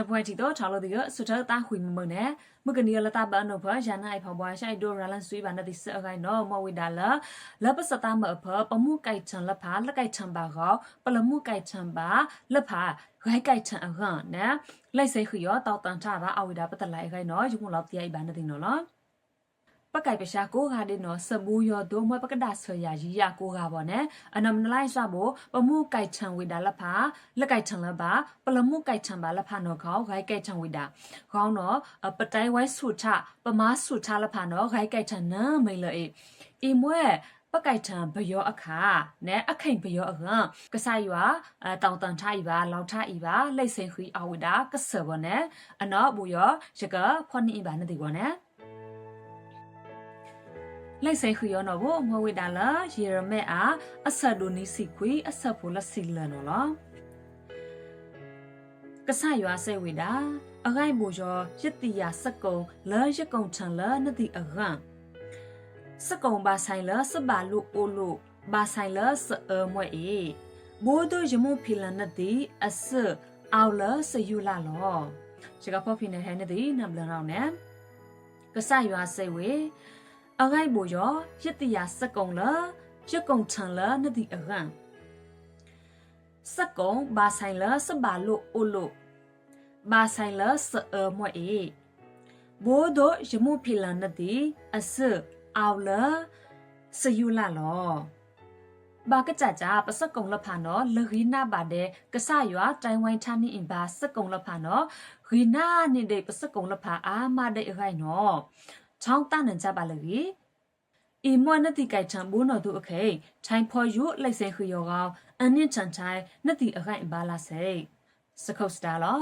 ချက်ပွဲတီတော့ထားလို့ဒီကဆွထတာခွေမမနဲ့မကနီလတာဘာနောဖာယာနာအိဖော်ဘွားရှိုက်ဒိုရလန်ဆွေးပါနတိစအခိုင်နော်မဝိဒါလာလပစတာမအဖပမှုကိုက်ချန်လဖာလက်ကိုက်ချန်ပါကောပလမှုကိုက်ချန်ပါလက်ဖာရိုက်ကိုက်ချန်အဟန်နဲ့လိုက်စိခရတောက်တန်ထတာအဝိဒါပတလိုက်ခိုင်နော်ယူမလောက်တိယိပါနတိနော်လား ပကိုက်ပရှာကိုခါတဲ့နော်စဘူးရောဒိုမွဲပကဒဆွေရရီရကိုခါပေါ့နဲ့အနမနလိုက်ဆွဖို့ပမှုကိုက်ချန်ဝိဒါလက်ဖာလက်ကိုက်ချန်လပါပလမှုကိုက်ချန်ပါလက်ဖာနော်ခေါဂိုက်ကိုက်ချန်ဝိဒါခေါင်းနော်ပတိုင်ဝိုင်းဆုထပမားဆုထလက်ဖာနော်ဂိုက်ကိုက်ချန်နမိတ်လေအီမွဲပကိုက်ထံဘယောအခါနဲအခိန်ဘယောအခါကဆာယွာတောင်တန်ထားဤပါလောက်ထားဤပါလိတ်စင်ခွီအဝိဒါကဆဘနဲအနောဘူယောရကဖွန်ဤပါနတိကောနဲ လိုက်ဆိုင်ခူယောနော်ဘမဝိဒါလာယေရမဲအားအဆဒိုနီစီခွေအဆဖိုလစီလနော်လောကဆရွာဆေဝိဒါအဂိုင်ဘူယောယတတိယစကုံလာရကုံထံလာနတိအဂံစကုံဘာဆိုင်လာစဘာလူအိုလူဘာဆိုင်လာစအမွဲအေဘိုးတို့ယမုဖီလန်နတိအစအော်လာစယူလာလောရှိကဖောဖီနေဟဲနတိနဘလရောင်းနဲကဆရွာဆေဝေ အဂိုက်ဘူယောယတတိယစကုံလာရကုံထံလာနတိအဂံစကုံဘာဆိုင်လာစဘာလူအိုလူဘာဆိုင်လာစအမွဲအေဘိုးတို့ယမုဖီလန်နတိအစအော်လာစယူလာလောဘာကကြကြပစကုံလဖာနော်လရီနာပါတဲ့ကဆရွာတိုင်ဝိုင်းချနီအင်ဘာစကုံလဖာနော်ရီနာနေတဲ့ပစကုံလဖာအာမတဲ့အခိုင်နော် ချောင်းတန်နကြပါလေကြီးအီမွနတိကိုက်ချံဘူးနော်သူအခေထိုင်ဖော်ယူလိုက်စဲခရောကောင်အနင့်ချန်ချိုင်နတိအခိုင်ဘာလာစေစကုတ်စတာလော